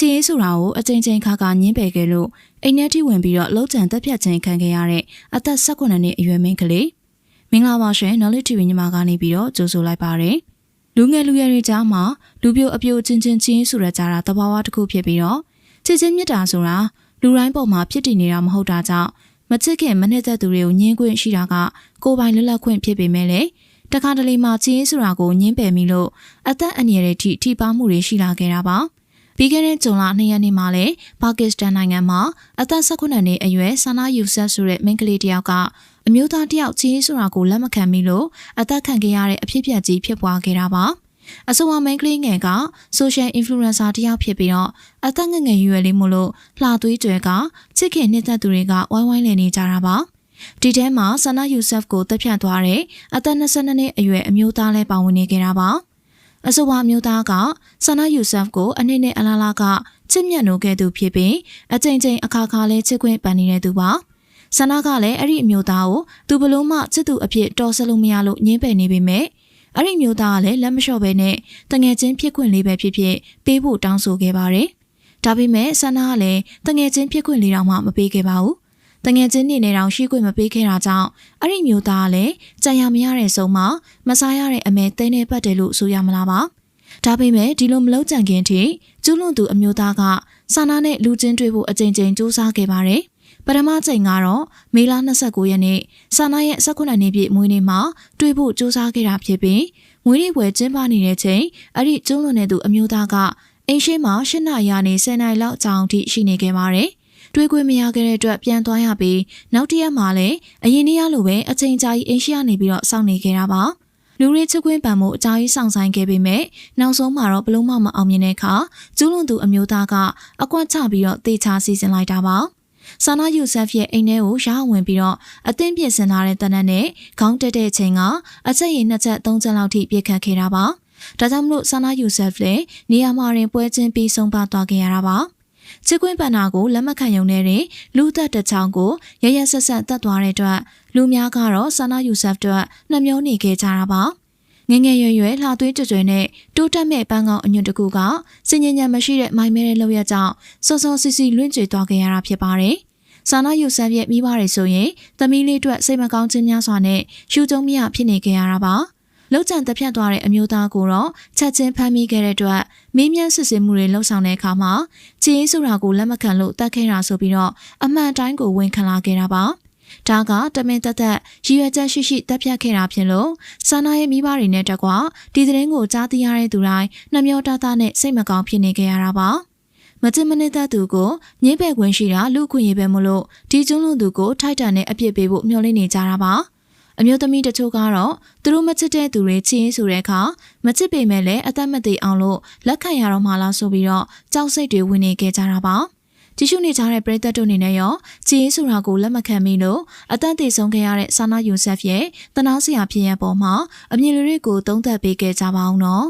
ချီရေးဆိုတာကိုအချိန်ချင်းခါခါညင်းပယ်ခဲ့လို့အိမ်ထဲထိဝင်ပြီးတော့လှုပ်ကြံတက်ဖြတ်ခြင်းခံခဲ့ရတဲ့အသက်18နှစ်အရွယ်မိန်းကလေးမင်္ဂလာပါရှင် Knowledge TV ညီမကနေပြီးတော့ကြိုဆိုလိုက်ပါတယ်လူငယ်လူရွယ်တွေကြားမှာလူပြိုအပြိုချင်းချင်းချင်းဆိုရကြတာတဘာဝတစ်ခုဖြစ်ပြီးတော့ချစ်ချင်းမြတ်တာဆိုတာလူတိုင်းပေါ်မှာဖြစ်တည်နေတာမဟုတ်တာကြောင့်မချစ်ခင်မနှစ်သက်သူတွေကိုညှင်းခွင့်ရှိတာကကိုယ်ပိုင်လွတ်လပ်ခွင့်ဖြစ်ပေမဲ့လေတခါတလေမှချင်းဆိုတာကိုညှင်းပယ်မိလို့အသက်အန္တရာယ်တွေထိထိပါမှုတွေရှိလာခဲ့တာပါ ပြီးခဲ့တဲ့ဇွန်လ2ရက်နေ့မှာလည်းပါကစ္စတန်နိုင်ငံမှာအသက်18နှစ်အရွယ်ဆာနာယူဆတ်ဆိုတဲ့မိန်းကလေးတစ်ယောက်ကအမျိုးသားတစ်ယောက်ချင်းဆိုတာကိုလက်မခံမိလို့အသက်ခံခဲ့ရတဲ့အဖြစ်အပျက်ကြီးဖြစ်ပွားခဲ့တာပါအဆိုပါမိန်းကလေးငယ်က social influencer တစ်ယောက်ဖြစ်ပြီးတော့အသက်ငယ်ငယ်ရွယ်လေးမို့လို့လှသွေးကြွယ်ကချစ်ခင်နှစ်သက်သူတွေကဝိုင်းဝိုင်းလည်နေကြတာပါဒီထဲမှာဆနာယူဆဖ်ကိုတပ်ဖြတ်သွားတဲ့အသက်22နှစ်အရွယ်အမျိုးသားလည်းပါဝင်နေခဲ့တာပါ အဆိုပါမျိုးသားကဆနာယူဆဖ်ကိုအနည်းနဲ့အလားလားကချစ်မြတ်နိုးခဲ့သူဖြစ်ပြီးအကြိမ်ကြိမ်အခါခါလဲချစ်ခွင့်ပန်နေတဲ့သူပါဆနာကလည်းအဲ့ဒီအမျိုးသားကိုသူဘလို့မှချစ်သူအဖြစ်တော်ဆလို့မရလို့ညင်းပယ်နေပေမဲ့အဲ့ဒီမျိုးသားကလည်းလက်မလျှော့ပဲနဲ့တငယ်ချင်းဖြစ်ခွင့်လေးပဲဖြစ်ဖြစ်ပေးဖို့တောင်းဆိုခဲ့ပါတယ်ဒါပေမဲ့ဆနာကလည်းတငယ်ချင်းဖြစ်ခွင့်လေးတော့မှမပေးခဲ့ပါဘူး တငယ်ချင်းနေနေတောင်ရှိခွင့်မပေးခဲ့တာကြောင့်အဲ့ဒီမျိုးသားကလည်းကြံရမရတဲ့ဆုံးမှာမစားရတဲ့အမဲတဲနေပတ်တယ်လို့ဆိုရမလားပါဒါပေမဲ့ဒီလိုမလုံးကြံခင်ထိကျူးလွန်သူအမျိုးသားကစာနာနဲ့လူချင်းတွေ့ဖို့အကြိမ်ကြိမ်စူးစမ်းခဲ့ပါတယ်ပထမချိန်ကတော့မေလ29ရက်နေ့စာနာရဲ့18နှစ်ပြည့်မွေးနေ့မှာတွေ့ဖို့စူးစမ်းခဲ့တာဖြစ်ပြီးမွေးနေ့ပွဲကျင်းပနေတဲ့ချိန်အဲ့ဒီကျုံးလွန်တဲ့သူအမျိုးသားကအိမ်ရှိမှာ၈နာရီကနေ10နာရီလောက်အကြောင်းထိရှိနေခဲ့ပါတယ်။ တွေးခွင့်မရခဲ့တဲ့အတွက်ပြန်သွားရပြီးနောက်တစ်ရက်မှလည်းအရင်နေ့ရလိုပဲအချိန်ကြာကြီးအိမ်ရှိကနေပြီးတော့စောင့်နေခဲ့တာပါ။လူရင်းချစ်ခွင့်ပံမှုအကြာကြီးစောင့်ဆိုင်ခဲ့ပေမဲ့နောက်ဆုံးမှာတော့ဘလုံးမမအောင်မြင်တဲ့အခါကျူးလွန်သူအမျိုးသားကအကွက်ချပြီးတော့တေချာစီစဉ်လိုက်တာပါ။ဆာနာယူဆဖ်ရဲ့အိမ်ထဲကိုရာဝင်ပြီးတော့အသင်းပြင်ဆင်ထားတဲ့တနက်နဲ့ခေါင်းတက်တဲ့ချိန်ကအချက်ရည်နှစ်ချက်သုံးချက်လောက်ထိပြည့်ခတ်ခဲ့တာပါ။ဒါကြောင့်မလို့ဆာနာယူဆဖ်လည်းနေရာမှာရင်ပွဲချင်းပြီးဆုံးပါသွားခဲ့ရတာပါ။ ချစ်ကွင်းပန္နာကိုလက်မခံယုံနေတဲ့လူသက်တစ်ချောင်းကိုရရဆက်ဆက်တတ်သွားတဲ့အတွက်လူများကတော့ဆာနာယူဆဖ်တို့နှမျောနေခဲ့ကြတာပါ။ငငယ်ရွယ်ရွယ်လှသွေးကြွကြွယ်နဲ့တိုးတက်မဲ့ပန်းကောင်အညွန့်တကူကစင်ញညံမရှိတဲ့မိုင်မဲတဲ့လောက်ရကြောင့်စောစောစီစီလွင့်ကျွေသွားခဲ့ရတာဖြစ်ပါတယ်။ဆာနာယူဆဖ်ရဲ့မိဘတွေဆိုရင်သမီးလေးအတွက်စိတ်မကောင်းခြင်းများစွာနဲ့ရှူကြုံမြဖြစ်နေကြရတာပါ။ လောက်ကျန်တပြတ်သွားတဲ့အမျိုးသားကိုတော့ချက်ချင်းဖမ်းမိခဲ့တဲ့အတွက်မင်းမြန်းစစ်စင်မှုတွေလှုပ်ဆောင်တဲ့အခါမှာချီးဆိုတာကိုလက်မခံလို့တတ်ခဲ့တာဆိုပြီးတော့အမှန်တိုင်းကိုဝန်ခံလာခဲ့တာပါ။ဒါကတမင်တက်တက်ရည်ရွယ်ချက်ရှိရှိတက်ဖြတ်ခဲ့တာဖြစ်လို့ဆာနာရဲ့မိဘတွေနဲ့တကွာဒီသတင်းကိုကြားသိရတဲ့သူတိုင်းနှမျောတသားနဲ့စိတ်မကောင်းဖြစ်နေကြရတာပါမချင်မနစ်သက်သူကိုငင်းပယ်ခွင့်ရှိတာလူခွင့်ရေးပဲမလို့ဒီကျွန်းလွန်သူကိုထိုက်တန်တဲ့အပြစ်ပေးဖို့မျှော်လင့်နေကြတာပါ အမျိုးသမီးတချို့ကတော့သူတို့မချစ်တဲ့သူတွေချင်းဆိုတဲ့အခါမချစ်ပေမဲ့လည်းအသက်မသေးအောင်လို့လက်ခံရတော့မှလားဆိုပြီးတော့ကြောက်စိတ်တွေဝင်နေခဲ့ကြတာပါကြည့်ရှုနေကြတဲ့ပရိသတ်တို့အနေနဲ့ရောကြည်ဆိုတာကိုလက်မခံမိလို့အသက်သေဆုံးခဲ့ရတဲ့ဆာနာယူဆဖ်ရဲ့တနာစရာဖြစ်ရပေါ်မှာအမြင်လေးတွေကိုသုံးသပ်ပေးခဲ့ကြပါအောင်နော်